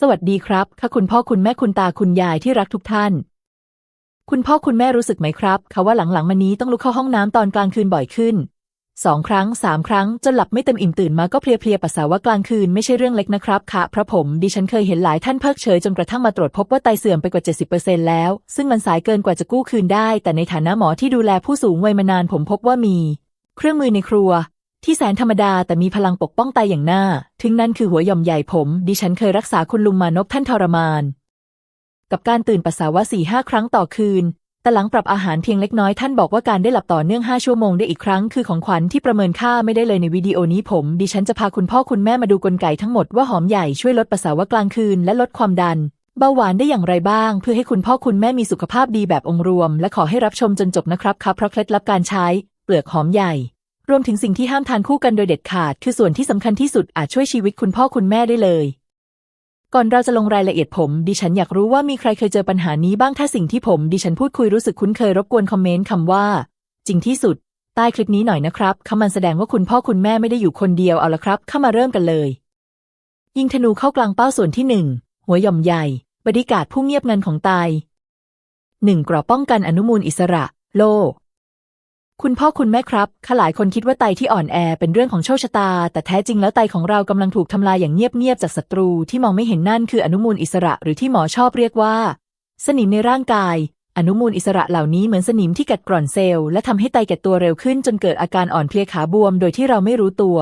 สวัสดีครับค่ะคุณพ่อคุณแม่คุณตาคุณยายที่รักทุกท่าน คุณพ่อคุณแม่รู้สึกไหมครับคะว่าหลังๆมานี้ต้องลุกเข้าห้องน้ำตอนกลางคืนบ่อยขึ้นสองครั้งสามครั้งจนหลับไม่เต็มอิ่มตื่นมาก็เพลียๆปัสสาวะกลางคืนไม่ใช่เรื่องเล็กนะครับค่ะเพราะผมดิฉันเคยเห็นหลายท่านเพิกเฉยจนกระทั่งมาตรวจพบว่าไตเสื่อมไปกว่า 70%แล้ว ซึ่งมันสายเกินกว่าจะกู้คืนได้ แต่ในฐานะหมอที่ดูแลผู้สูงวัยมานานผมพบว่ามี เครื่องมือในครัว ที่แสนธรรมดาแต่มีพลังปกป้องไตอย่างหน่าถึงนั่นคือหัวหย่อมใหญ่ผม ดิฉันเคยรักษาคุณลุงมานพท่านทรมาน กับการตื่นปัสสาวะสี่ห้าครั้งต่อคืน แต่หลังปรับอาหารเพียงเล็กน้อยท่านบอกว่าการได้หลับต่อเนื่อง5ชั่วโมงได้อีกครั้งคือของขวัญที่ประเมินค่าไม่ได้เลยในวิดีโอนี้ผม ดิฉันจะพาคุณพ่อคุณแม่มาดูกลไกทั้งหมดว่าหอมใหญ่ช่วยลดปัสสาวะกลางคืนและลดความดันเบาหวานได้อย่างไรบ้าง เพื่อให้คุณพ่อคุณแม่มีสุขภาพดีแบบองค์รวม และขอให้รับชมจนจบนะครับครับเพราะเคล็ดลับการใช้ เปลือกหอมใหญ่ รวมถึงสิ่งที่ห้ามทานคู่กันโดยเด็ดขาด คือส่วนที่สำคัญที่สุดอาจช่วยชีวิตคุณพ่อคุณแม่ได้เลย ก่อนเราจะลงรายละเอียดผม ดิฉันอยากรู้ว่ามีใครเคยเจอปัญหานี้บ้างถ้าสิ่งที่ผม ดิฉันพูดคุยรู้สึกคุ้นเคยรบกวนคอมเมนต์คำว่า จริงที่สุด ใต้คลิปนี้หน่อยนะครับคำมันแสดงว่าคุณพ่อคุณแม่ไม่ได้อยู่คนเดียวเอาละครับ เข้ามาเริ่มกันเลย ยิงธนูเข้ากลางเป้าส่วนที่หนึ่งหัวหย่อมใหญ่บริการผู้เงียบงันของไตหนึ่งกรอบป้องกันอนุมูลอิสระ โล คุณพ่อคุณแม่ครับข้าหลายคนคิดว่าไตที่อ่อนแอเป็นเรื่องของโชคชะตา แต่แท้จริงแล้วไตของเรากำลังถูกทำลายอย่างเงียบๆจากศัตรูที่มองไม่เห็นนั่นคืออนุมูลอิสระหรือที่หมอชอบเรียกว่า สนิมในร่างกาย อนุมูลอิสระเหล่านี้เหมือนสนิมที่กัดกร่อนเซลล์และทำให้ไตแก่ตัวเร็วขึ้นจนเกิดอาการอ่อนเพลียขาบวม โดยที่เราไม่รู้ตัว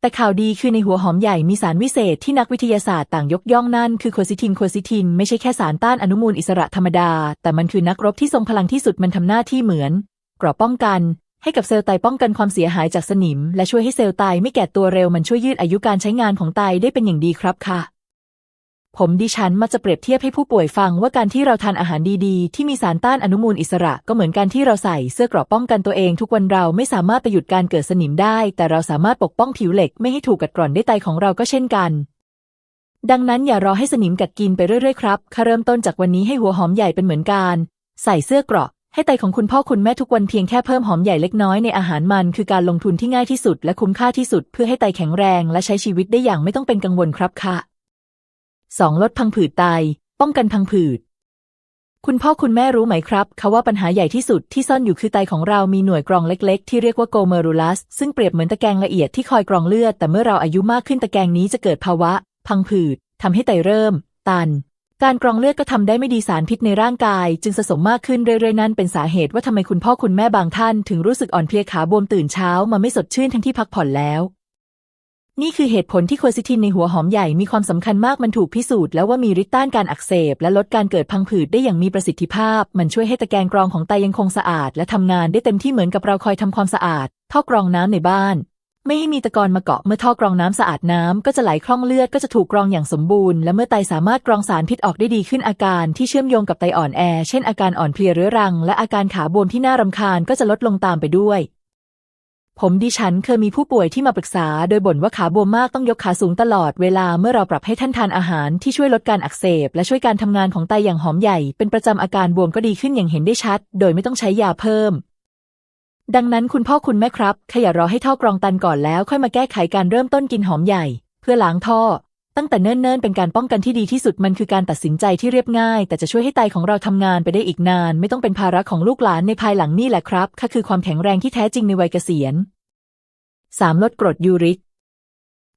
แต่ข่าวดีคือในหัวหอมใหญ่มีสารวิเศษที่นักวิทยาศาสตร์ต่างยกย่องนั่นคือโคซิทินโคซิทินไม่ใช่แค่สารต้านอนุมูลอิสระธรรมดา แต่มันคือนักรบที่ทรงพลังที่สุดมันทำหน้าที่เหมือน กราะป้องกัน ให้กับเซลล์ไตป้องกันความเสียหายจากสนิม และช่วยให้เซลล์ไตไม่แก่ตัวเร็วมันช่วยยืดอายุการใช้งานของไตได้เป็นอย่างดีครับค่ะ ผมดิฉันมาจะเปรียบเทียบให้ผู้ป่วยฟังว่าการที่เราทานอาหารดีๆ ที่มีสารต้านอนุมูลอิสระ ก็เหมือนการที่เราใส่เสื้อเกราะป้องกันตัวเองทุกวันเราไม่สามารถไปหยุดการเกิดสนิมได้ แต่เราสามารถปกป้องผิวเหล็กไม่ให้ถูกกัดกร่อนได้ไตของเราก็เช่นกันดังนั้นอย่ารอให้สนิมกัดกินไปเรื่อยๆครับค่ะเริ่มต้นจากวันนี้ให้หัวหอมใหญ่เป็นเหมือนการใส่เสื้อเกราะ ให้ไตของคุณพ่อคุณแม่ทุกวันเพียงแค่เพิ่มหอมใหญ่เล็กน้อยในอาหารมันคือการลงทุนที่ง่ายที่สุดและคุ้มค่าที่สุด เพื่อให้ไตแข็งแรงและใช้ชีวิตได้อย่างไม่ต้องเป็นกังวลครับค่ะ 2. ลดพังผืดไต ป้องกันพังผืด คุณพ่อคุณแม่รู้ไหมครับเขาว่าปัญหาใหญ่ที่สุดที่ซ่อนอยู่คือไตของเรามีหน่วยกรองเล็ก ๆ ที่เรียกว่าโกเมอรูลัส ซึ่งเปรียบเหมือนตะแกรงละเอียดที่คอยกรองเลือด แต่เมื่อเราอายุมากขึ้นตะแกรงนี้จะเกิดภาวะ พังผืดทำให้ไตเริ่ม ตัน การกรองเลือดก็ทำได้ไม่ดีสารพิษในร่างกาย จึงสะสมมากขึ้นเรื่อยๆ นั่นเป็นสาเหตุว่าทำไมคุณพ่อคุณแม่บางท่านถึงรู้สึกอ่อนเพลียขาบวมตื่นเช้ามาไม่สดชื่นทั้งที่พักผ่อนแล้ว นี่คือเหตุผลที่โคซิทินในหัวหอมใหญ่มีความสำคัญมากมันถูกพิสูจน์แล้วว่ามีฤทธิ์ต้านการอักเสบ และลดการเกิดพังผืดได้อย่างมีประสิทธิภาพ มันช่วยให้ตะแกรงกรองของไตยังคงสะอาด และทำงานได้เต็มที่เหมือนกับเราคอยทำความสะอาดท่อกรองน้ำในบ้าน ไม่ให้มีตะกอนมาเกาะเมื่อท่อกรองน้ำสะอาดน้ำก็จะไหลคล่องเลือดก็จะถูกกรองอย่างสมบูรณ์และเมื่อไตสามารถกรองสารพิษออกได้ดีขึ้นอาการที่เชื่อมโยงกับไตอ่อนแอ เช่นอาการอ่อนเพลียเรื้อรัง และอาการขาบวมที่น่ารำคาญก็จะลดลงตามไปด้วยผมดิฉันเคยมีผู้ป่วยที่มาปรึกษา โดยบ่นว่าขาบวมมากต้องยกขาสูงตลอดเวลาเมื่อเราปรับให้ท่านทานอาหารที่ช่วยลดการอักเสบ และช่วยการทำงานของไตอย่างหอมใหญ่ เป็นประจำอาการบวมก็ดีขึ้นอย่างเห็นได้ชัด โดยไม่ต้องใช้ยาเพิ่ม ดังนั้นคุณพ่อคุณแม่ครับขอย่ารอให้ท่อกรองตันก่อนแล้ว ค่อยมาแก้ไขการเริ่มต้นกินหอมใหญ่ เพื่อล้างท่อ ตั้งแต่เนิ่นๆ เป็นการป้องกันที่ดีที่สุดมันคือการตัดสินใจที่เรียบง่าย แต่จะช่วยให้ไตของเราทำงานไปได้อีกนาน ไม่ต้องเป็นภาระของลูกหลานในภายหลังนี่แหละครับค่ะคือความแข็งแรงที่แท้จริงในวัยเกษียณ 3. ลดกรดยูริก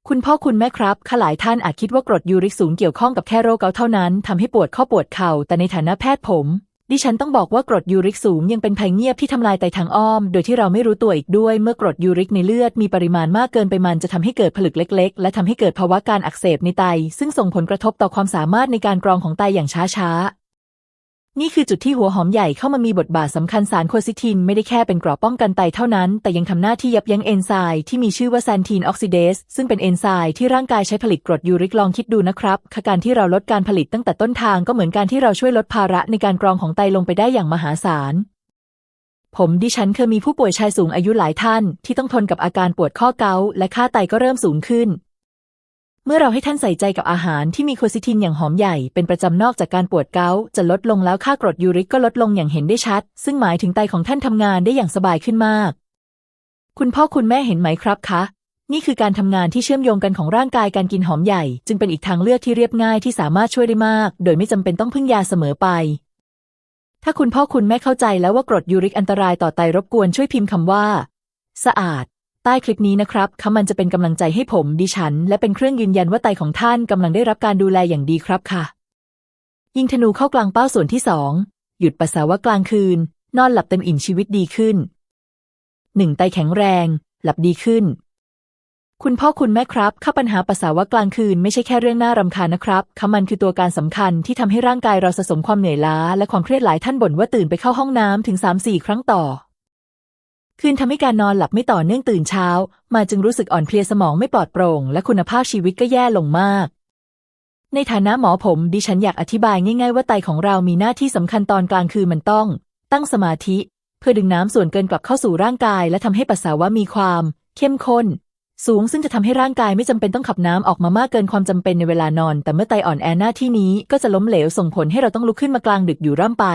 คุณพ่อคุณแม่ครับขหลายท่านอาจคิดว่ากรดยูริกสูงเกี่ยวข้องกับแค่โรคเกาต์เท่านั้นทำให้ปวดข้อปวดเข่าแต่ในฐานะแพทย์ผม ดิฉันต้องบอกว่ากรดยูริกสูงยังเป็นภัยเงียบที่ทำลายไตทางอ้อม โดยที่เราไม่รู้ตัวอีกด้วย เมื่อกรดยูริกในเลือดมีปริมาณมากเกินไปมันจะทำให้เกิดผลึกเล็ก ๆ และทำให้เกิดภาวะการอักเสบในไต ซึ่งส่งผลกระทบต่อความสามารถในการกรองของไตอย่างช้าๆ นี่คือจุดที่หัวหอมใหญ่เข้ามามีบทบาทสำคัญสารโคซิทินไม่ได้แค่เป็นกราะป้องกันไตเท่านั้น แต่ยังทำหน้าที่ยับยั้งเอนไซม์ที่มีชื่อว่าแซนทีนออกซิเดสซึ่งเป็นเอนไซม์ที่ร่างกายใช้ผลิตกรดยูริกลองคิดดูนะครับการที่เราลดการผลิตตั้งแต่ต้นทางก็เหมือนการที่เราช่วยลดภาระในการกรองของไตลงไปได้อย่างมหาศาลผมดิฉันเคยมีผู้ป่วยชายสูงอายุหลายท่าน ที่ต้องทนกับอาการปวดข้อเกาและค่าไตก็เริ่มสูงขึ้น มื่อเราให้ท่านใส่ใจกับอาหารที่มีโคซิทินอย่างหอมใหญ่เป็นประจำนอกจากการปวดเกาจะลดลงแล้วค่ากรดยูริกก็ลดลงอย่างเห็นได้ชัด ซึ่งหมายถึงไตของท่านทำงานได้อย่างสบายขึ้นมาก คุณพ่อคุณแม่เห็นไหมครับคะ นี่คือการทำงานที่เชื่อมโยงกันของร่างกายการกินหอมใหญ่ จึงเป็นอีกทางเลือกที่เรียบง่ายที่สามารถช่วยได้มาก โดยไม่จำเป็นต้องพึ่งยาเสมอไป ถ้าคุณพ่อคุณแม่เข้าใจแล้วว่ากรดยูริกอันตรายต่อไตรบกวนช่วยพิมพ์คำว่า สะอาด ใต้คลิปนี้นะครับคำมันจะเป็นกำลังใจให้ผมดิฉัน และเป็นเครื่องยืนยันว่าไตของท่านกำลังได้รับการดูแลอย่างดีครับค่ะ ยิงธนูเข้ากลางเป้าส่วนที่สองหยุดปัสสาวะกลางคืน นอนหลับเต็มอิ่มชีวิตดีขึ้นหนึ่งไตแข็งแรง หลับดีขึ้น คุณพ่อคุณแม่ครับข้าปัญหาปัสสาวะกลางคืนไม่ใช่แค่เรื่องน่ารำคาญนะครับคำมันคือตัวการสำคัญที่ทำให้ร่างกายเราสะสมความเหนื่อยล้า และความเครียดหลายท่านบ่นว่าตื่นไปเข้าห้องน้ำถึง3-4ครั้งต่อ คืนทำให้การนอนหลับไม่ต่อเนื่องตื่นเช้า มาจึงรู้สึกอ่อนเพลียสมองไม่ปลอดโปร่ง และคุณภาพชีวิตก็แย่ลงมาก ในฐานะหมอผม ดิฉันอยากอธิบายง่าย ๆ ว่าไตของเรามีหน้าที่สำคัญตอนกลางคืนมันต้อง ตั้งสมาธิ เพื่อดึงน้ำส่วนเกินกลับเข้าสู่ร่างกาย และทำให้ปัสสาวะมีความ เข้มข้น สูงซึ่งจะทำให้ร่างกายไม่จำเป็นต้องขับน้ำออกมามากเกินความจำเป็นในเวลานอน แต่เมื่อไตอ่อนแอหน้าที่นี้ก็จะล้มเหลวส่งผลให้เราต้องลุกขึ้นมากลางดึกอยู่ร่ำไป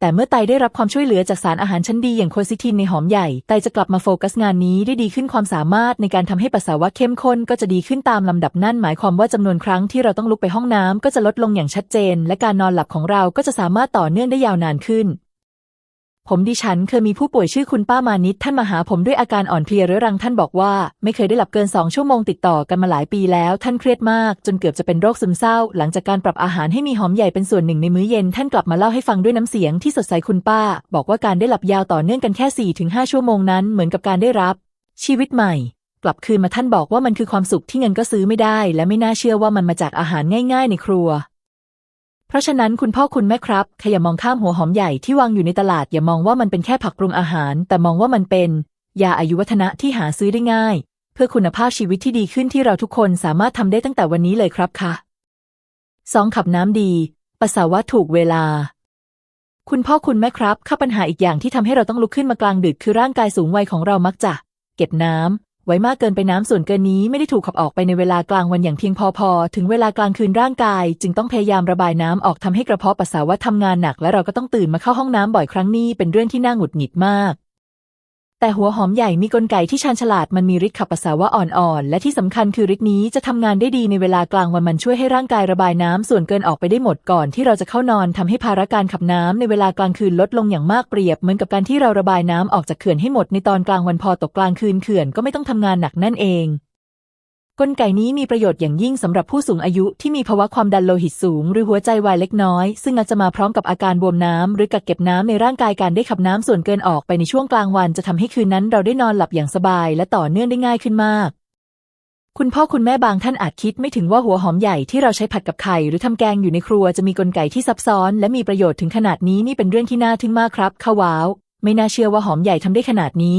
แต่เมื่อไตได้รับความช่วยเหลือจากสารอาหารชั้นดีอย่างโคซิทินในหอมใหญ่ ไตจะกลับมาโฟกัสงานนี้ได้ดีขึ้นความสามารถในการทำให้ปัสสาวะเข้มข้นก็จะดีขึ้นตามลำดับนั่นหมายความว่าจำนวนครั้งที่เราต้องลุกไปห้องน้ำก็จะลดลงอย่างชัดเจน และการนอนหลับของเราก็จะสามารถต่อเนื่องได้ยาวนานขึ้น ผมดิฉันเคยมีผู้ป่วยชื่อคุณป้ามานิดท่านมาหาผมด้วยอาการอ่อนเพลียเรื้อรังท่านบอกว่า ไม่เคยได้หลับเกินสองชั่วโมงติดต่อกันมาหลายปีแล้ว ท่านเครียดมาก จนเกือบจะเป็นโรคซึมเศร้า หลังจากการปรับอาหารให้มีหอมใหญ่เป็นส่วนหนึ่งในมื้อเย็น ท่านกลับมาเล่าให้ฟังด้วยน้ำเสียงที่สดใสคุณป้า บอกว่าการได้หลับยาวต่อเนื่องกันแค่4ี่ถึงห้าชั่วโมงนั้นเหมือนกับการได้รับ ชีวิตใหม่ กลับคืนมาท่านบอกว่ามันคือความสุขที่เงินก็ซื้อไม่ได้ และไม่น่าเชื่อว่ามันมาจากอาหารง่าย ๆ ในครัว เพราะฉะนั้นคุณพ่อคุณแม่ครับขอย่ามองข้ามหัวหอมใหญ่ที่วางอยู่ในตลาดอย่ามองว่ามันเป็นแค่ผักปรุงอาหาร แต่มองว่ามันเป็นยาอายุวัฒนะที่หาซื้อได้ง่าย เพื่อคุณภาพชีวิตที่ดีขึ้นที่เราทุกคนสามารถทำได้ตั้งแต่วันนี้เลยครับค่ะสองขับน้ำดีปัสสาวะถูกเวลา คุณพ่อคุณแม่ครับข้าปัญหาอีกอย่างที่ทำให้เราต้องลุกขึ้นมากลางดึกคือร่างกายสูงวัยของเรามักจะ เก็บน้ำ ไว้มากเกินไปน้ำส่วนเกินนี้ไม่ได้ถูกขับออกไปในเวลากลางวันอย่างเพียงพอพอ ถึงเวลากลางคืนร่างกาย จึงต้องพยายามระบายน้ำออกทำให้กระเพาะปัสสาวะทำงานหนัก และเราก็ต้องตื่นมาเข้าห้องน้ำบ่อยครั้งนี้เป็นเรื่องที่น่าหงุดหงิดมาก แต่หัวหอมใหญ่มีกลไกที่ชาญฉลาดมันมีฤทธิ์ขับปัสสาวะอ่อนๆ และที่สำคัญคือฤทธิ์นี้จะทำงานได้ดีในเวลากลางวันมันช่วยให้ร่างกายระบายน้ำส่วนเกินออกไปได้หมดก่อนที่เราจะเข้านอนทำให้ภาระการขับน้ำในเวลากลางคืนลดลงอย่างมากเปรียบเหมือนกับการที่เราระบายน้ำออกจากเขื่อนให้หมดในตอนกลางวันพอตกกลางคืนเขื่อนก็ไม่ต้องทำงานหนักนั่นเอง กลไกนี้มีประโยชน์อย่างยิ่งสำหรับผู้สูงอายุที่มีภาวะความดันโลหิตสูง หรือหัวใจวายเล็กน้อย ซึ่งอาจจะมาพร้อมกับอาการบวมน้ำ หรือกักเก็บน้ำในร่างกายการได้ขับน้ำส่วนเกินออกไปในช่วงกลางวันจะทำให้คืนนั้นเราได้นอนหลับอย่างสบาย และต่อเนื่องได้ง่ายขึ้นมาก คุณพ่อคุณแม่บางท่านอาจคิดไม่ถึงว่าหัวหอมใหญ่ที่เราใช้ผัดกับไข่หรือทำแกงอยู่ในครัวจะมีกลไกที่ซับซ้อน และมีประโยชน์ถึงขนาดนี้นี่เป็นเรื่องที่น่าทึ่งมากครับข้าว้าว ไม่น่าเชื่อว่าหอมใหญ่ทำได้ขนาดนี้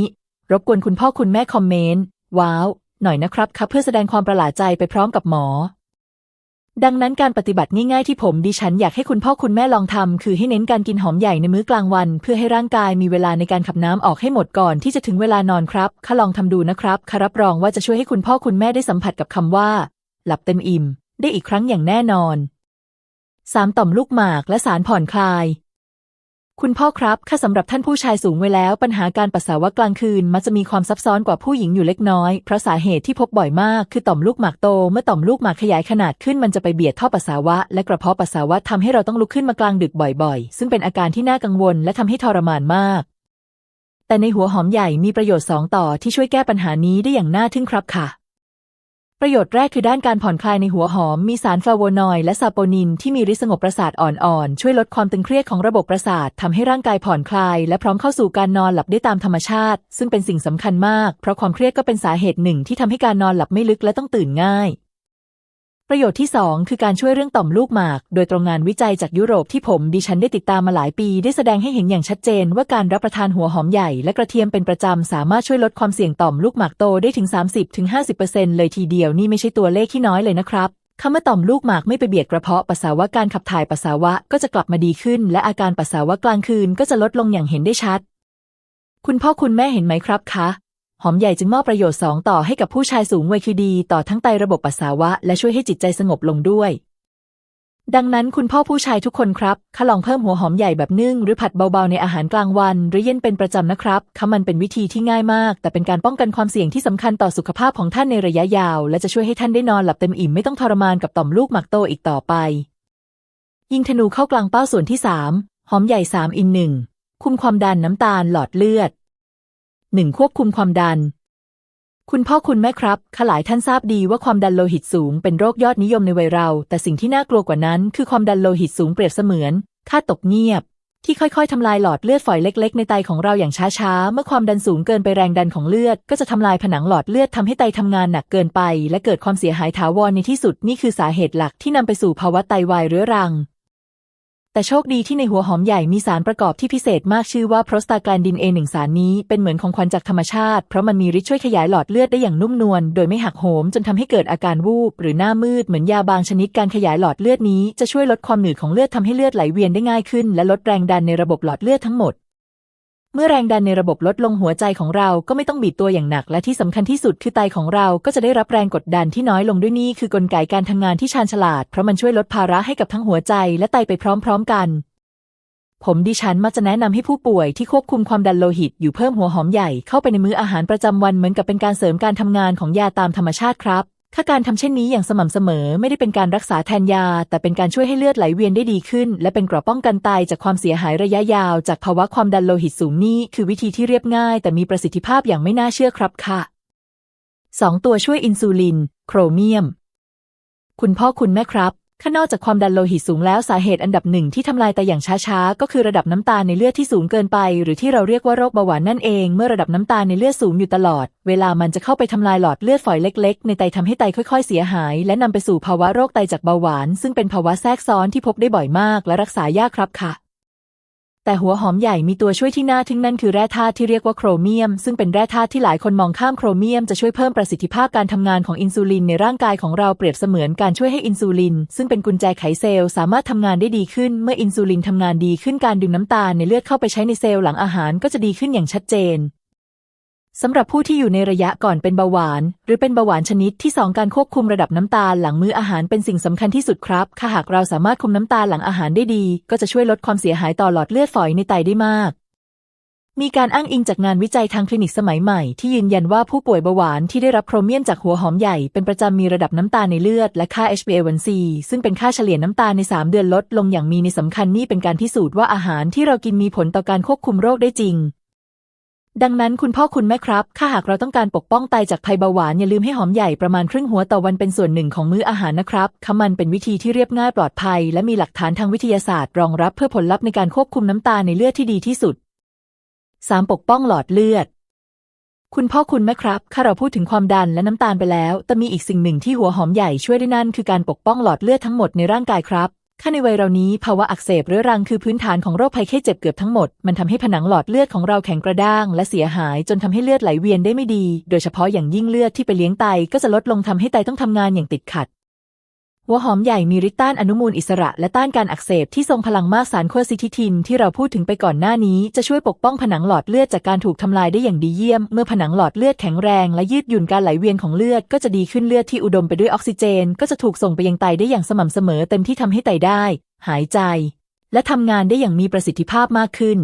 รบกวนคุณพ่อคุณแม่คอมเมนต์ว้าว หน่อยนะครับครับเพื่อแสดงความประหลาดใจไปพร้อมกับหมอ ดังนั้นการปฏิบัติง่ายๆที่ผมดิฉันอยากให้คุณพ่อคุณแม่ลองทำคือให้เน้นการกินหอมใหญ่ในมื้อกลางวัน เพื่อให้ร่างกายมีเวลาในการขับน้ำออกให้หมดก่อนที่จะถึงเวลานอนครับข้าลองทำดูนะครับข้ารับรองว่าจะช่วยให้คุณพ่อคุณแม่ได้สัมผัสกับคำว่า หลับเต็มอิ่ม ได้อีกครั้งอย่างแน่นอน 3. ต่อมลูกหมากและสารผ่อนคลาย คุณพ่อครับค่าสำหรับท่านผู้ชายสูงไว้แล้ว ปัญหาการปัสสาวะกลางคืน มักจะมีความซับซ้อนกว่าผู้หญิงอยู่เล็กน้อย เพราะสาเหตุที่พบบ่อยมาก คือต่อมลูกหมากโต เมื่อต่อมลูกหมากขยายขนาดขึ้นมันจะไปเบียดท่อปัสสาวะ และกระเพาะปัสสาวะทำให้เราต้องลุกขึ้นมากลางดึกบ่อยๆ ซึ่งเป็นอาการที่น่ากังวล และทำให้ทรมานมาก แต่ในหัวหอมใหญ่มีประโยชน์สองต่อที่ช่วยแก้ปัญหานี้ได้อย่างน่าทึ่งครับค่ะ ประโยชน์แรกคือด้านการผ่อนคลายในหัวหอม มีสารฟลาโวนอยด์และซาโปนินที่มีฤทธิ์สงบประสาทอ่อนๆ ช่วยลดความตึงเครียดของระบบประสาททำให้ร่างกายผ่อนคลาย และพร้อมเข้าสู่การนอนหลับได้ตามธรรมชาติ ซึ่งเป็นสิ่งสำคัญมาก เพราะความเครียดก็เป็นสาเหตุหนึ่งที่ทำให้การนอนหลับไม่ลึกและต้องตื่นง่าย ประโยชน์ที่ 2 คือการช่วยเรื่องต่อมลูกหมาก โดยตรงงานวิจัยจากยุโรปที่ผมดิฉันได้ติดตามมาหลายปี ได้แสดงให้เห็นอย่างชัดเจน ว่าการรับประทานหัวหอมใหญ่และกระเทียมเป็นประจำ สามารถช่วยลดความเสี่ยงต่อมลูกหมากโตได้ถึง 30-50%เลยทีเดียวนี่ไม่ใช่ตัวเลขที่น้อยเลยนะครับคำว่าต่อมลูกหมากไม่ไปเบียดกระเพาะปัสสาวะการขับถ่ายปัสสาวะก็จะกลับมาดีขึ้น และอาการปัสสาวะกลางคืนก็จะลดลงอย่างเห็นได้ชัด คุณพ่อคุณแม่เห็นไหมครับคะ หอมใหญ่จึงมอบประโยชน์สองต่อให้กับผู้ชายสูงวัยคือดี ต่อทั้งไตระบบปัสสาวะ และช่วยให้จิตใจสงบลงด้วย ดังนั้นคุณพ่อผู้ชายทุกคนครับขลองเพิ่มหัวหอมใหญ่แบบนึ่งหรือผัดเบาๆในอาหารกลางวัน หรือเย็นเป็นประจำนะครับค่ะมันเป็นวิธีที่ง่ายมาก แต่เป็นการป้องกันความเสี่ยงที่สำคัญต่อสุขภาพของท่านในระยะยาว และจะช่วยให้ท่านได้นอนหลับเต็มอิ่มไม่ต้องทรมานกับต่อมลูกหมากโตอีกต่อไป ยิงธนูเข้ากลางเป้าส่วนที่สามหอมใหญ่สามอินหนึ่งคุมความดันน้ำตาลหลอดเลือด หนึ่งควบคุมความดัน คุณพ่อคุณแม่ครับข้าหลายท่านทราบดีว่าความดันโลหิตสูงเป็นโรคยอดนิยมในวัยเรา แต่สิ่งที่น่ากลัวกว่านั้นคือความดันโลหิตสูงเปรียบเสมือนค่าตกเงียบ ที่ค่อยๆทำลายหลอดเลือดฝอยเล็ก ๆ ในไตของเราอย่างช้าๆ เมื่อความดันสูงเกินไปแรงดันของเลือด ก็จะทำลายผนังหลอดเลือดทำให้ไตทำงานหนักเกินไป และเกิดความเสียหายถาวรในที่สุดนี่คือสาเหตุหลักที่นำไปสู่ภาวะไตวายเรื้อรัง แต่โชคดีที่ในหัวหอมใหญ่มีสารประกอบที่พิเศษมากชื่อว่าโปรสตาแกลนดินเอหนึ่งสารนี้เป็นเหมือนของขวัญจากธรรมชาติ เพราะมันมีฤทธิ์ช่วยขยายหลอดเลือดได้อย่างนุ่มนวลโดยไม่หักโหมจนทำให้เกิดอาการวูบหรือหน้ามืดเหมือนยาบางชนิดการขยายหลอดเลือดนี้จะช่วยลดความหนืดของเลือดทำให้เลือดไหลเวียนได้ง่ายขึ้น และลดแรงดันในระบบหลอดเลือดทั้งหมด เมื่อแรงดันในระบบลดลงหัวใจของเราก็ไม่ต้องบีบตัวอย่างหนัก และที่สำคัญที่สุดคือไตของเราก็จะได้รับแรงกดดันที่น้อยลงด้วยนี่คือกลไกการทำงานที่ชาญฉลาด เพราะมันช่วยลดภาระให้กับทั้งหัวใจและไตไปพร้อม ๆ กัน ผมดิฉันมักจะแนะนำให้ผู้ป่วยที่ควบคุมความดันโลหิต อยู่เพิ่มหัวหอมใหญ่เข้าไปในมื้ออาหารประจำวันเหมือนกับเป็นการเสริมการทำงานของยาตามธรรมชาติครับ ถ้าการทำเช่นนี้อย่างสม่ำเสมอไม่ได้เป็นการรักษาแทนยา แต่เป็นการช่วยให้เลือดไหลเวียนได้ดีขึ้น และเป็นเกราะป้องกันตายจากความเสียหายระยะยาว จากภาวะความดันโลหิตสูงนี่คือวิธีที่เรียบง่าย แต่มีประสิทธิภาพอย่างไม่น่าเชื่อครับค่ะ 2 ตัวช่วยอินซูลิน โครเมียม คุณพ่อคุณแม่ครับ ข้านอกจากความดันโลหิตสูงแล้วสาเหตุอันดับหนึ่งที่ทำลายไตอย่างช้าๆ ก็คือระดับน้ำตาลในเลือดที่สูงเกินไป หรือที่เราเรียกว่าโรคเบาหวานนั่นเอง เมื่อระดับน้ำตาลในเลือดสูงอยู่ตลอด เวลามันจะเข้าไปทำลายหลอดเลือดฝอยเล็กๆ ในไตทำให้ไตค่อยๆ เสียหาย และนำไปสู่ภาวะโรคไตจากเบาหวาน ซึ่งเป็นภาวะแทรกซ้อนที่พบได้บ่อยมาก และรักษายากครับค่ะ แต่หัวหอมใหญ่มีตัวช่วยที่น่าทึ่งนั่นคือแร่ธาตุที่เรียกว่าโครเมียม ซึ่งเป็นแร่ธาตุที่หลายคนมองข้ามโครเมียมจะช่วยเพิ่มประสิทธิภาพการทำงานของอินซูลินในร่างกายของเราเปรียบเสมือนการช่วยให้อินซูลิน ซึ่งเป็นกุญแจไขเซลล์สามารถทำงานได้ดีขึ้น เมื่ออินซูลินทำงานดีขึ้นการดึงน้ำตาลในเลือดเข้าไปใช้ในเซลล์หลังอาหารก็จะดีขึ้นอย่างชัดเจน สำหรับผู้ที่อยู่ในระยะก่อนเป็นเบาหวาน หรือเป็นเบาหวานชนิดที่ 2 การควบคุมระดับน้ำตาลหลังมื้ออาหารเป็นสิ่งสำคัญที่สุดครับถ้าหากเราสามารถคุมน้ำตาลหลังอาหารได้ดี ก็จะช่วยลดความเสียหายต่อหลอดเลือดฝอยในไตได้มาก มีการอ้างอิงจากงานวิจัยทางคลินิกสมัยใหม่ ที่ยืนยันว่าผู้ป่วยเบาหวานที่ได้รับโครเมียมจากหัวหอมใหญ่เป็นประจำมีระดับน้ำตาลในเลือดและค่า HbA1c ซึ่งเป็นค่าเฉลี่ยน้ำตาลใน 3 เดือนลดลงอย่างมีในสำคัญนี่เป็นการพิสูจน์ว่าอาหารที่เรากินมีผลต่อการควบคุมโรคได้จริง ดังนั้นคุณพ่อคุณแม่ครับ ถ้าหากเราต้องการปกป้องไตจากภัยเบาหวานอย่าลืมให้หอมใหญ่ประมาณครึ่งหัวต่อวันเป็นส่วนหนึ่งของมื้ออาหารนะครับคำมันเป็นวิธีที่เรียบง่ายปลอดภัย และมีหลักฐานทางวิทยาศาสตร์ รองรับเพื่อผลลัพธ์ในการควบคุมน้ำตาในเลือดที่ดีที่สุด 3. ปกป้องหลอดเลือด คุณพ่อคุณแม่ครับข้าเราพูดถึงความดันและน้ำตาลไปแล้ว แต่มีอีกสิ่งหนึ่งที่หัวหอมใหญ่ช่วยได้นั่นคือการปกป้องหลอดเลือดทั้งหมดในร่างกายครับ ข้าในวัยเรานี้ภาวะอักเสบเรื้อรังคือพื้นฐานของโรคภัยไข้เจ็บเกือบทั้งหมด มันทำให้ผนังหลอดเลือดของเราแข็งกระด้าง และเสียหายจนทำให้เลือดไหลเวียนได้ไม่ดี โดยเฉพาะอย่างยิ่งเลือดที่ไปเลี้ยงไตก็จะลดลงทำให้ไตต้องทำงานอย่างติดขัด หัวหอมใหญ่มีฤทธิ์ต้านอนุมูลอิสระและต้านการอักเสบที่ทรงพลังมากสารโคซิทิทินที่เราพูดถึงไปก่อนหน้านี้จะช่วยปกป้องผนังหลอดเลือดจากการถูกทำลายได้อย่างดีเยี่ยม เมื่อผนังหลอดเลือดแข็งแรงและยืดหยุ่นการไหลเวียนของเลือดก็จะดีขึ้นเลือดที่อุดมไปด้วยออกซิเจน ก็จะถูกส่งไปยังไตได้อย่างสม่ำเสมอเต็มที่ทำให้ไตได้ หายใจ และทำงานได้อย่างมีประสิทธิภาพมากขึ้น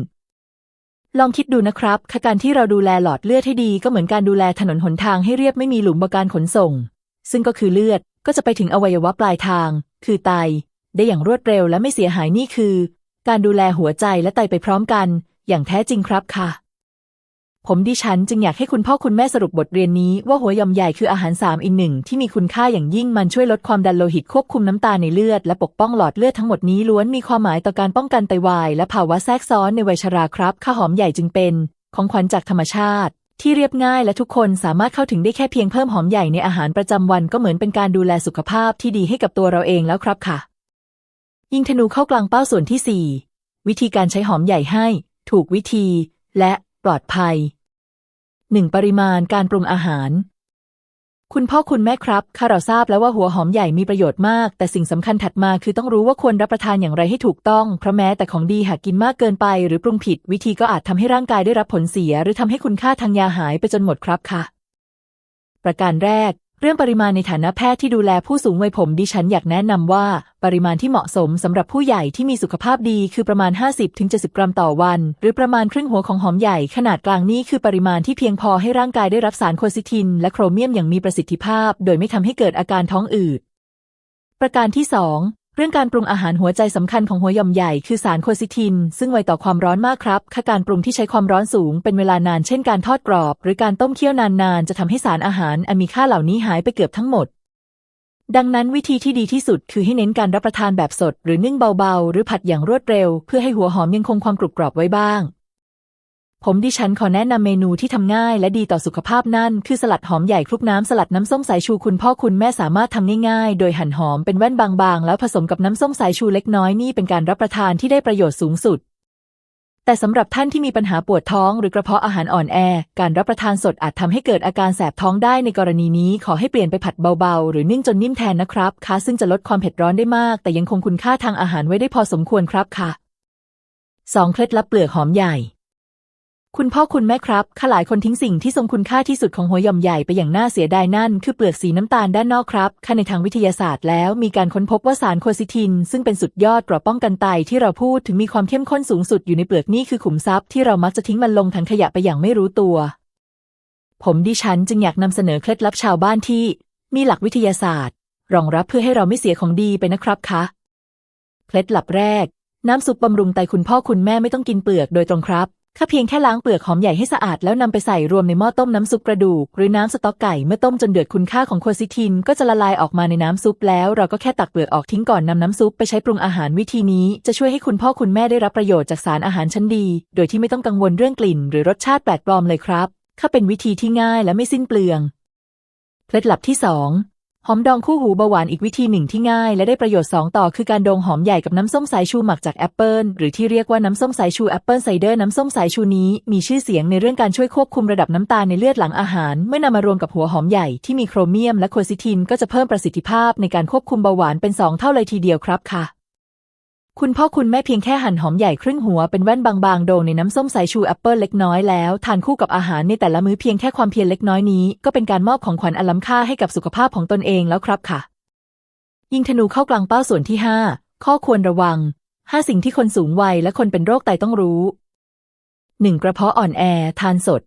ลองคิดดูนะครับการที่เราดูแลหลอดเลือดให้ดีก็เหมือนการดูแลถนนหนทางให้เรียบไม่มีหลุมบการขนส่ง ซึ่งก็คือเลือดก็จะไปถึงอวัยวะปลายทาง คือไต ได้อย่างรวดเร็วและไม่เสียหายนี่คือ การดูแลหัวใจและไตไปพร้อมกัน อย่างแท้จริงครับค่ะ ผมดิฉันจึงอยากให้คุณพ่อคุณแม่สรุปบทเรียนนี้ว่าหัวยำใหญ่คืออาหารสามอินหนึ่งที่มีคุณค่าอย่างยิ่งมันช่วยลดความดันโลหิตควบคุมน้ำตาในเลือดและปกป้องหลอดเลือดทั้งหมดนี้ล้วนมีความหมายต่อการป้องกันไตวายและภาวะแทรกซ้อนในวัยชราครับข้าหอมใหญ่จึงเป็น ของขวัญจากธรรมชาติ ที่เรียบง่ายและทุกคนสามารถเข้าถึงได้แค่เพียงเพิ่มหอมใหญ่ในอาหารประจำวันก็เหมือนเป็นการดูแลสุขภาพที่ดีให้กับตัวเราเองแล้วครับค่ะ ยิงธนูเข้ากลางเป้าส่วนที่ 4 วิธีการใช้หอมใหญ่ให้ ถูกวิธี และปลอดภัย 1. ปริมาณการปรุงอาหาร คุณพ่อคุณแม่ครับข้าเราทราบแล้วว่าหัวหอมใหญ่มีประโยชน์มาก แต่สิ่งสำคัญถัดมาคือต้องรู้ว่าควรรับประทานอย่างไรให้ถูกต้องเพราะแม้แต่ของดีหากกินมากเกินไป หรือปรุงผิด วิธีก็อาจทำให้ร่างกายได้รับผลเสีย หรือทำให้คุณค่าทางยาหายไปจนหมดครับค่ะ ประการแรก เรื่องปริมาณในฐานะแพทย์ที่ดูแลผู้สูงวัยผมดิฉันอยากแนะนำว่า ปริมาณที่เหมาะสมสำหรับผู้ใหญ่ที่มีสุขภาพดีคือประมาณ 50-70 กรัมต่อวัน หรือประมาณครึ่งหัวของหอมใหญ่ขนาดกลางนี้คือปริมาณที่เพียงพอให้ร่างกายได้รับสารโคซิทิน และโครเมียมอย่างมีประสิทธิภาพ โดยไม่ทำให้เกิดอาการท้องอืดประการที่ 2 เรื่องการปรุงอาหารหัวใจสำคัญของหัวหย่อมใหญ่คือสารโคซิทิน ซึ่งไวต่อความร้อนมากครับค่าการปรุงที่ใช้ความร้อนสูงเป็นเวลานานเช่นการทอดกรอบ หรือการต้มเคี่ยวนานๆ จะทำให้สารอาหารอันมีค่าเหล่านี้หายไปเกือบทั้งหมด ดังนั้นวิธีที่ดีที่สุดคือให้เน้นการรับประทานแบบสด หรือนึ่งเบาๆ หรือผัดอย่างรวดเร็ว เพื่อให้หัวหอมยังคงความกรุบกรอบไว้บ้าง ผมดิฉันขอแนะนำเมนูที่ทำง่ายและดีต่อสุขภาพนั่น คือสลัดหอมใหญ่คลุกน้ำสลัดน้ำส้มสายชูคุณพ่อคุณแม่สามารถทำง่ายๆ โดยหั่นหอมเป็นแว่นบางๆ แล้วผสมกับน้ำส้มสายชูเล็กน้อยนี่เป็นการรับประทานที่ได้ประโยชน์สูงสุด แต่สำหรับท่านที่มีปัญหาปวดท้อง หรือกระเพาะอาหารอ่อนแอ การรับประทานสดอาจทำให้เกิดอาการแสบท้องได้ในกรณีนี้ ขอให้เปลี่ยนไปผัดเบาๆ หรือนึ่งจนนิ่มแทนนะครับค่ะซึ่งจะลดความเผ็ดร้อนได้มาก แต่ยังคงคุณค่าทางอาหารไว้ได้พอสมควรครับค่ะ 2. เคล็ดลับเปลือกหอมใหญ่ คุณพ่อคุณแม่ครับข้าหลายคนทิ้งสิ่งที่ทรงคุณค่าที่สุดของหัวย่อมใหญ่ไปอย่างน่าเสียดายนั่น คือเปลือกสีน้ำตาลด้านนอกครับค่าในทางวิทยาศาสตร์แล้วมีการค้นพบว่าสารโคซิทิน ซึ่งเป็นสุดยอดกราะป้องกันไตที่เราพูดถึงมีความเข้มข้นสูงสุดอยู่ในเปลือกนี่คือขุมทรัพย์ที่เรามักจะทิ้งมันลงถังขยะไปอย่างไม่รู้ตัว ผมดิฉันจึงอยากนำเสนอเคล็ดลับชาวบ้านที่ มีหลักวิทยาศาสตร์ รองรับเพื่อให้เราไม่เสียของดีไปนะครับคะเคล็ดลับแรก น้ำซุปบำรุงไตคุณพ่อคุณแม่ไม่ต้องกินเปลือกโดยตรงครับ แค่เพียงแค่ล้างเปลือกหอมใหญ่ให้สะอาดแล้วนำไปใส่รวมในหม้อต้มน้ำซุปกระดูก หรือน้ำสต๊อกไก่เมื่อต้มจนเดือดคุณค่าของโคซิทิน ก็จะละลายออกมาในน้ำซุปแล้วเราก็แค่ตักเปลือกออกทิ้งก่อนนำน้ำซุปไปใช้ปรุงอาหารวิธีนี้ จะช่วยให้คุณพ่อคุณแม่ได้รับประโยชน์จากสารอาหารชั้นดี โดยที่ไม่ต้องกังวลเรื่องกลิ่น หรือรสชาติแปลกปลอมเลยครับถ้าเป็นวิธีที่ง่ายและไม่สิ้นเปลืองเคล็ดลับที่สอง หอมดองคู่หูเบาหวานอีกวิธีหนึ่งที่ง่าย และได้ประโยชน์ 2 ต่อคือการดองหอมใหญ่กับน้ำส้มสายชูหมักจากแอปเปิลหรือที่เรียกว่าน้ำส้มสายชูแอปเปิลไซเดอร์น้ำส้มสายชูนี้มีชื่อเสียงในเรื่องการช่วยควบคุมระดับน้ำตาลในเลือดหลังอาหาร เมื่อนำมารวมกับหัวหอมใหญ่ที่มีโครเมียมและโคซิทินก็จะเพิ่มประสิทธิภาพในการควบคุมเบาหวานเป็น 2 เท่าเลยทีเดียวครับค่ะ คุณพ่อคุณแม่เพียงแค่หั่นหอมใหญ่ครึ่งหัวเป็นแว่นบางๆ โด่งในน้ำส้มสายชูแอปเปิลเล็กน้อยแล้ว ทานคู่กับอาหารในแต่ละมื้อเพียงแค่ความเพียรเล็กน้อยนี้ ก็เป็นการมอบของขวัญอันล้ำค่าให้กับสุขภาพของตนเองแล้วครับค่ะ ยิงธนูเข้ากลางเป้าส่วนที่ 5 ข้อควรระวัง 5 สิ่งที่คนสูงวัยและคนเป็นโรคไตต้องรู้ 1. กระเพาะอ่อนแอ ทานสด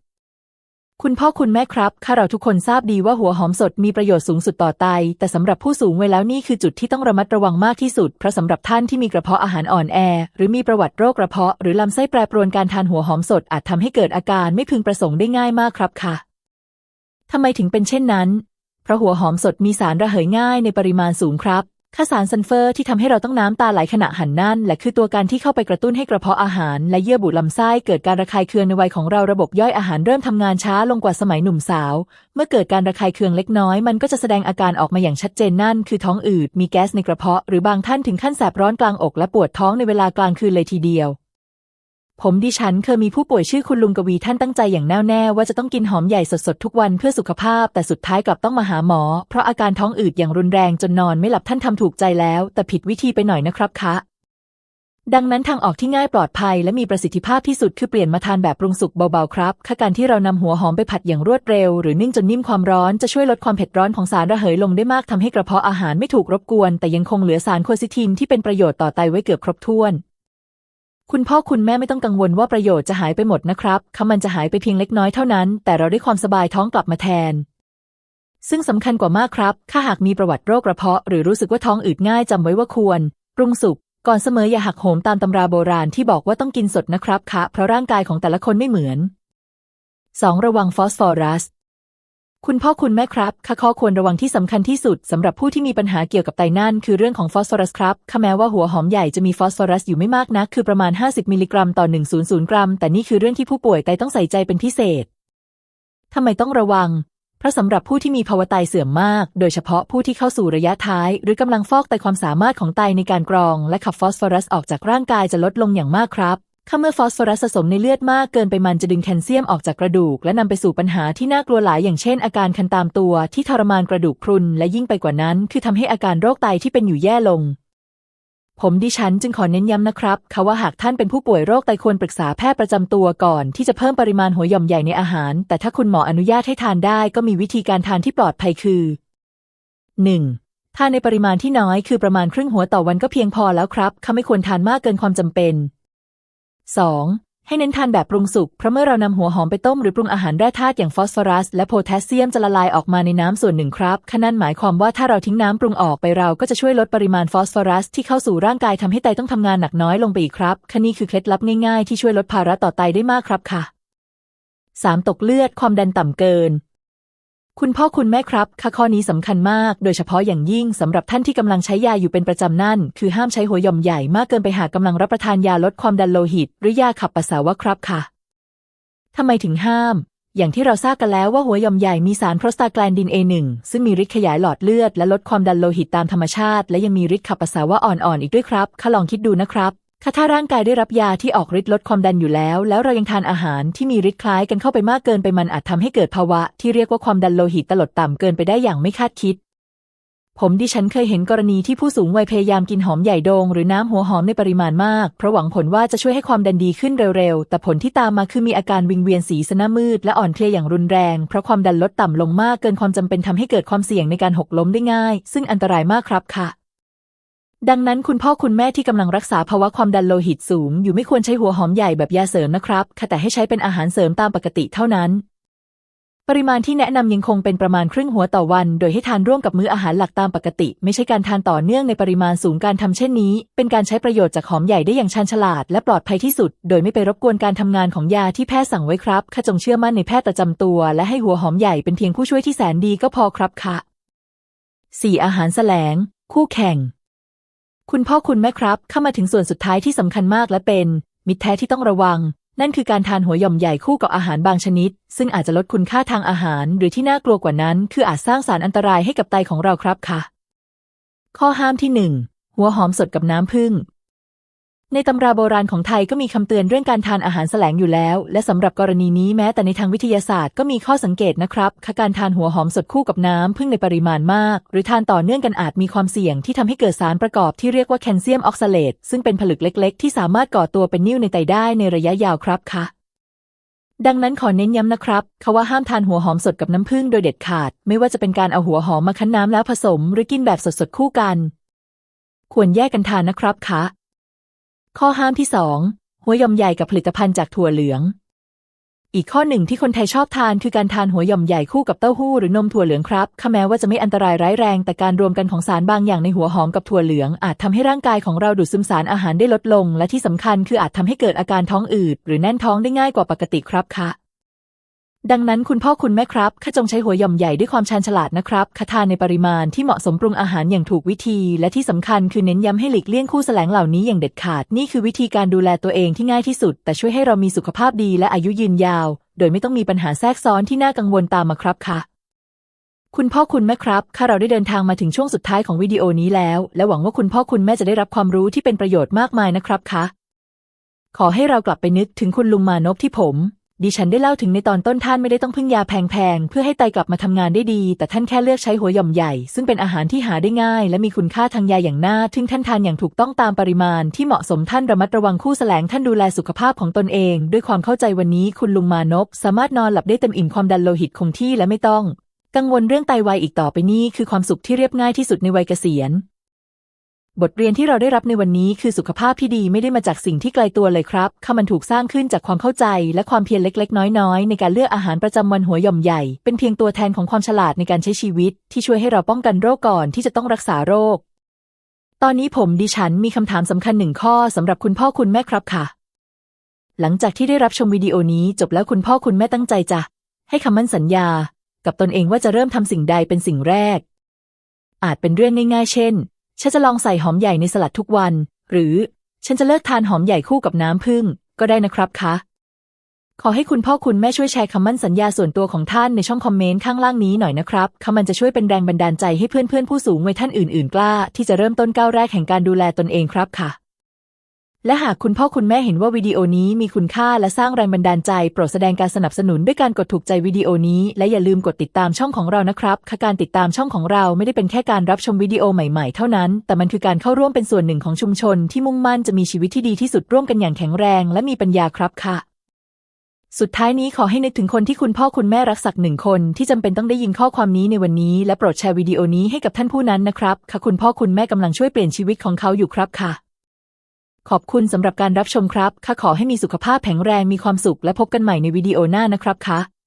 คุณพ่อคุณแม่ครับข้าเราทุกคนทราบดีว่าหัวหอมสดมีประโยชน์สูงสุดต่อไต แต่สำหรับผู้สูงวัยแล้วนี่คือจุดที่ต้องระมัดระวังมากที่สุด เพราะสำหรับท่านที่มีกระเพาะอาหารอ่อนแอ หรือมีประวัติโรคกระเพาะ หรือลำไส้แปรปรวนการทานหัวหอมสดอาจทำให้เกิดอาการไม่พึงประสงค์ได้ง่ายมากครับค่ะทำไมถึงเป็นเช่นนั้น เพราะหัวหอมสดมีสารระเหยง่ายในปริมาณสูงครับ ค่าสารซัลเฟอร์ที่ทำให้เราต้องน้ำตาไหลขณะหันนั่นและคือตัวการที่เข้าไปกระตุ้นให้กระเพาะอาหาร และเยื่อบุลำไส้เกิดการระคายเคืองในวัยของเราระบบย่อยอาหารเริ่มทำงานช้าลงกว่าสมัยหนุ่มสาว เมื่อเกิดการระคายเคืองเล็กน้อยมันก็จะแสดงอาการออกมาอย่างชัดเจนนั่น คือท้องอืดมีแก๊สในกระเพาะหรือบางท่านถึงขั้นแสบร้อนกลางอกและปวดท้องในเวลากลางคืนเลยทีเดียว ผมดิฉันเคยมีผู้ป่วยชื่อคุณลุงกวีท่านตั้งใจอย่างแน่วแน่ว่าจะต้องกินหอมใหญ่สดๆทุกวันเพื่อสุขภาพ แต่สุดท้ายกลับต้องมาหาหมอ เพราะอาการท้องอืดอย่างรุนแรงจนนอนไม่หลับท่านทำถูกใจแล้ว แต่ผิดวิธีไปหน่อยนะครับคะ ดังนั้นทางออกที่ง่ายปลอดภัย และมีประสิทธิภาพที่สุดคือเปลี่ยนมาทานแบบปรุงสุกเบาๆครับค่าการที่เรานำหัวหอมไปผัดอย่างรวดเร็ว หรือนึ่งจนนิ่มความร้อนจะช่วยลดความเผ็ดร้อนของสารระเหยลงได้มากทำให้กระเพาะอาหารไม่ถูกรบกวน แต่ยังคงเหลือสารโคซิทินที่เป็นประโยชน์ต่อไตไว้เกือบครบถ้วน คุณพ่อคุณแม่ไม่ต้องกังวลว่าประโยชน์จะหายไปหมดนะครับคำมันจะหายไปเพียงเล็กน้อยเท่านั้น แต่เราได้ความสบายท้องกลับมาแทน ซึ่งสำคัญกว่ามากครับ ถ้าหากมีประวัติโรคกระเพาะ หรือรู้สึกว่าท้องอืดง่ายจำไว้ว่าควร ปรุงสุกก่อนเสมออย่าหักโหมตามตำราโบราณที่บอกว่าต้องกินสดนะครับคะเพราะร่างกายของแต่ละคนไม่เหมือน 2. ระวังฟอสฟอรัส คุณพ่อคุณแม่ครับค่าข้อควรระวังที่สำคัญที่สุดสำหรับผู้ที่มีปัญหาเกี่ยวกับไตนั่นคือเรื่องของฟอสฟอรัสครับค่าแม้ว่าหัวหอมใหญ่จะมีฟอสฟอรัสอยู่ไม่มากนัก คือประมาณ 50 มิลลิกรัมต่อ 100 กรัม แต่นี่คือเรื่องที่ผู้ป่วยไตต้องใส่ใจเป็นพิเศษทำไมต้องระวัง เพราะสำหรับผู้ที่มีภาวะไตเสื่อมมาก โดยเฉพาะผู้ที่เข้าสู่ระยะท้าย หรือกำลังฟอกไตความสามารถของไตในการกรอง และขับฟอสฟอรัสออกจากร่างกายจะลดลงอย่างมากครับ ถ้าเมื่อฟอสฟอรัสสะสมในเลือดมากเกินไปมันจะดึงแคลเซียมออกจากกระดูก และนำไปสู่ปัญหาที่น่ากลัวหลายอย่างเช่น อาการคันตามตัวที่ทรมานกระดูกพรุน และยิ่งไปกว่านั้น คือทำให้อาการโรคไตที่เป็นอยู่แย่ลง ผมดิฉันจึงขอเน้นย้ำนะครับค่ะว่าหากท่านเป็นผู้ป่วยโรคไตควรปรึกษาแพทย์ประจำตัวก่อนที่จะเพิ่มปริมาณหัวหย่อมใหญ่ในอาหาร แต่ถ้าคุณหมออนุญาตให้ทานได้ก็มีวิธีการทานที่ปลอดภัยคือ 1. ทานในปริมาณที่น้อยคือประมาณครึ่งหัวต่อวันก็เพียงพอแล้วครับค่ะไม่ควรทานมากเกินความจำเป็น 2. ให้เน้นทานแบบปรุงสุก เพราะเมื่อเรานำหัวหอมไปต้มหรือปรุงอาหารแร่ธาตุอย่างฟอสฟอรัส และโพแทสเซียมจะละลายออกมาในน้ำส่วนหนึ่งครับขนั่นหมายความว่าถ้าเราทิ้งน้ำปรุงออกไปเราก็จะช่วยลดปริมาณฟอสฟอรัส ที่เข้าสู่ร่างกายทำให้ไตต้องทำงานหนักน้อยลงไปอีกครับคนี่คือเคล็ดลับง่ายๆ ที่ช่วยลดภาระต่อไตได้มากครับค่ะ 3. ตกเลือดความดันต่ำเกิน คุณพ่อคุณแม่ครับค่ะข้อนี้สำคัญมาก โดยเฉพาะอย่างยิ่งสำหรับท่านที่กำลังใช้ยาอยู่เป็นประจำนั่น คือห้ามใช้หัวยอมใหญ่มากเกินไปหากกำลังรับประทานยาลดความดันโลหิต หรือยาขับปัสสาวะครับค่ะทำไมถึงห้าม อย่างที่เราทราบกันแล้วว่าหัวยอมใหญ่มีสารโปรสตาแกลนดิน A1 ซึ่งมีฤทธิ์ขยายหลอดเลือดและลดความดันโลหิตตามธรรมชาติ และยังมีฤทธิ์ขับปัสสาวะอ่อนๆอีกด้วยครับค่ะลองคิดดูนะครับ ค่ะถ้าร่างกายได้รับยาที่ออกฤทธิ์ลดความดันอยู่แล้ว แล้วเรายังทานอาหารที่มีฤทธิ์คล้ายกันเข้าไปมากเกินไปมันอาจทำให้เกิดภาวะ ที่เรียกว่าความดันโลหิตตลดต่ำเกินไปได้อย่างไม่คาดคิด ผมดิฉันเคยเห็นกรณีที่ผู้สูงวัยพยายามกินหอมใหญ่โดง หรือน้ำหัวหอมในปริมาณมาก เพราะหวังผลว่าจะช่วยให้ความดันดีขึ้นเร็วๆ แต่ผลที่ตามมาคือมีอาการวิงเวียนศีรษะหน้ามืด และอ่อนเพลียอย่างรุนแรง เพราะความดันลดต่ำลงมากเกินความจำเป็นทำให้เกิดความเสี่ยงในการหกล้มได้ง่าย ซึ่งอันตรายมากครับค่ะ ดังนั้นคุณพ่อคุณแม่ที่กำลังรักษาภาวะความดันโลหิตสูง อยู่ไม่ควรใช้หัวหอมใหญ่แบบยาเสริมนะครับค่ะแต่ให้ใช้เป็นอาหารเสริมตามปกติเท่านั้น ปริมาณที่แนะนำยังคงเป็นประมาณครึ่งหัวต่อวัน โดยให้ทานร่วมกับมื้ออาหารหลักตามปกติ ไม่ใช่การทานต่อเนื่องในปริมาณสูงการทำเช่นนี้ เป็นการใช้ประโยชน์จากหอมใหญ่ได้อย่างชาญฉลาด และปลอดภัยที่สุด โดยไม่ไปรบกวนการทำงานของยาที่แพทย์สั่งไว้ครับข้าจงเชื่อมั่นในแพทย์ประจำตัว และให้หัวหอมใหญ่เป็นเพียงผู้ช่วยที่แสนดีก็พอครับค่ะ 4. อาหารแสลง คู่แข่ง คุณพ่อคุณแม่ครับ เข้ามาถึงส่วนสุดท้ายที่สำคัญมากและเป็น มิตรแท้ที่ต้องระวัง นั่นคือการทานหัวหย่อมใหญ่คู่กับอาหารบางชนิด ซึ่งอาจจะลดคุณค่าทางอาหาร หรือที่น่ากลัวกว่านั้น คืออาจสร้างสารอันตรายให้กับไตของเราครับค่ะ ข้อห้ามที่หนึ่งหัวหอมสดกับน้ำผึ้ง ในตำราโบราณของไทยก็มีคำเตือนเรื่องการทานอาหารแสลงอยู่แล้ว และสำหรับกรณีนี้แม้แต่ในทางวิทยาศาสตร์ก็มีข้อสังเกตนะครับค่ะการทานหัวหอมสดคู่กับน้ำผึ้งในปริมาณมาก หรือทานต่อเนื่องกันอาจมีความเสี่ยงที่ทำให้เกิดสารประกอบที่เรียกว่าแคลเซียมออกซาเลตซึ่งเป็นผลึกเล็ก ๆ ที่สามารถก่อตัวเป็นนิ่วในไตได้ในระยะยาวครับค่ะดังนั้นขอเน้นย้ำนะครับค่ะว่าห้ามทานหัวหอมสดกับน้ำผึ้งโดยเด็ดขาด ไม่ว่าจะเป็นการเอาหัวหอมมาคั้นน้ำแล้วผสม หรือกินแบบสดๆคู่กัน ควรแยกกันทานนะครับค่ะ ข้อห้ามที่สองหัวยอมใหญ่กับผลิตภัณฑ์จากถั่วเหลือง อีกข้อหนึ่งที่คนไทยชอบทานคือการทานหัวยอมใหญ่คู่กับเต้าหู้หรือนมถั่วเหลืองครับข้าแม้ว่าจะไม่อันตรายร้ายแรง แต่การรวมกันของสารบางอย่างในหัวหอมกับถั่วเหลือง อาจทำให้ร่างกายของเราดูดซึมสารอาหารได้ลดลง และที่สำคัญคืออาจทำให้เกิดอาการท้องอืดหรือแน่นท้องได้ง่ายกว่าปกติครับค่ะ ดังนั้นคุณพ่อคุณแม่ครับข้าจงใช้หัวหย่อมใหญ่ด้วยความชาญฉลาดนะครับข้าทานในปริมาณที่เหมาะสมปรุงอาหารอย่างถูกวิธี และที่สำคัญคือเน้นย้ำให้หลีกเลี่ยงคู่แสลงเหล่านี้อย่างเด็ดขาด นี่คือวิธีการดูแลตัวเองที่ง่ายที่สุด แต่ช่วยให้เรามีสุขภาพดีและอายุยืนยาว โดยไม่ต้องมีปัญหาแทรกซ้อนที่น่ากังวลตามมาครับค่ะ คุณพ่อคุณแม่ครับข้าเราได้เดินทางมาถึงช่วงสุดท้ายของวิดีโอนี้แล้ว และหวังว่าคุณพ่อคุณแม่จะได้รับความรู้ที่เป็นประโยชน์มากมายนะครับค่ะขอให้เรากลับไปนึกถึงคุณลุงมานพที่ผม ดิฉันได้เล่าถึงในตอนต้นท่านไม่ได้ต้องพึ่งยาแพงๆ เพื่อให้ไตกลับมาทำงานได้ดี แต่ท่านแค่เลือกใช้หัวหย่อมใหญ่ ซึ่งเป็นอาหารที่หาได้ง่าย และมีคุณค่าทางยาอย่างน่าทึ่งท่านทานอย่างถูกต้องตามปริมาณที่เหมาะสมท่านระมัดระวังคู่แสลงท่านดูแลสุขภาพของตนเอง ด้วยความเข้าใจวันนี้คุณลุงมานพสามารถนอนหลับได้เต็มอิ่มความดันโลหิตคงที่และไม่ต้อง กังวลเรื่องไตวายอีกต่อไปนี้คือความสุขที่เรียบง่ายที่สุดในวัยเกษียณ บทเรียนที่เราได้รับในวันนี้คือสุขภาพที่ดีไม่ได้มาจากสิ่งที่ไกลตัวเลยครับค่ะมันถูกสร้างขึ้นจากความเข้าใจ และความเพียรเล็ก ๆ น้อยๆ ในการเลือกอาหารประจำวันหัวหย่อมใหญ่ เป็นเพียงตัวแทนของความฉลาดในการใช้ชีวิต ที่ช่วยให้เราป้องกันโรคก่อนที่จะต้องรักษาโรค ตอนนี้ผมดิฉันมีคำถามสำคัญหนึ่งข้อสำหรับคุณพ่อคุณแม่ครับค่ะ หลังจากที่ได้รับชมวิดีโอนี้จบแล้วคุณพ่อคุณแม่ตั้งใจจะ ให้คำมั่นสัญญา กับตนเองว่าจะเริ่มทำสิ่งใดเป็นสิ่งแรก อาจเป็นเรื่องง่ายๆ เช่น ฉันจะลองใส่หอมใหญ่ในสลัดทุกวัน หรือฉันจะเลิกทานหอมใหญ่คู่กับน้ำผึ้งก็ได้นะครับคะ ขอให้คุณพ่อคุณแม่ช่วยแชร์คำมั่นสัญญาส่วนตัวของท่านในช่องคอมเมนต์ข้างล่างนี้หน่อยนะครับคำมันจะช่วยเป็นแรงบันดาลใจให้เพื่อนๆผู้สูงวัยท่านอื่นๆ กล้า ที่จะเริ่มต้นก้าวแรกแห่งการดูแลตนเองครับค่ะ และหากคุณพ่อคุณแม่เห็นว่าวิดีโอนี้มีคุณค่าและสร้างแรงบันดาลใจ โปรดแสดงการสนับสนุนด้วยการกดถูกใจวิดีโอนี้ และอย่าลืมกดติดตามช่องของเรานะครับค่ะการติดตามช่องของเราไม่ได้เป็นแค่การรับชมวิดีโอใหม่ๆ เท่านั้น แต่มันคือการเข้าร่วมเป็นส่วนหนึ่งของชุมชน ที่มุ่งมั่นจะมีชีวิตที่ดีที่สุดร่วมกันอย่างแข็งแรง และมีปัญญาครับค่ะ สุดท้ายนี้ขอให้นึกถึงคนที่คุณพ่อคุณแม่รักสักหนึ่งคน ที่จำเป็นต้องได้ยินข้อความนี้ในวันนี้ และโปรดแชร์วิดีโอนี้ให้กับท่านผู้นั้นนะครับค่ะคุณพ่อคุณแม่กำลังช่วยเปลี่ยนชีวิตของเขาอยู่ครับค่ะ ขอบคุณสำหรับการรับชมครับ ข้าขอให้มีสุขภาพแข็งแรงมีความสุขและพบกันใหม่ในวิดีโอหน้านะครับค่ะ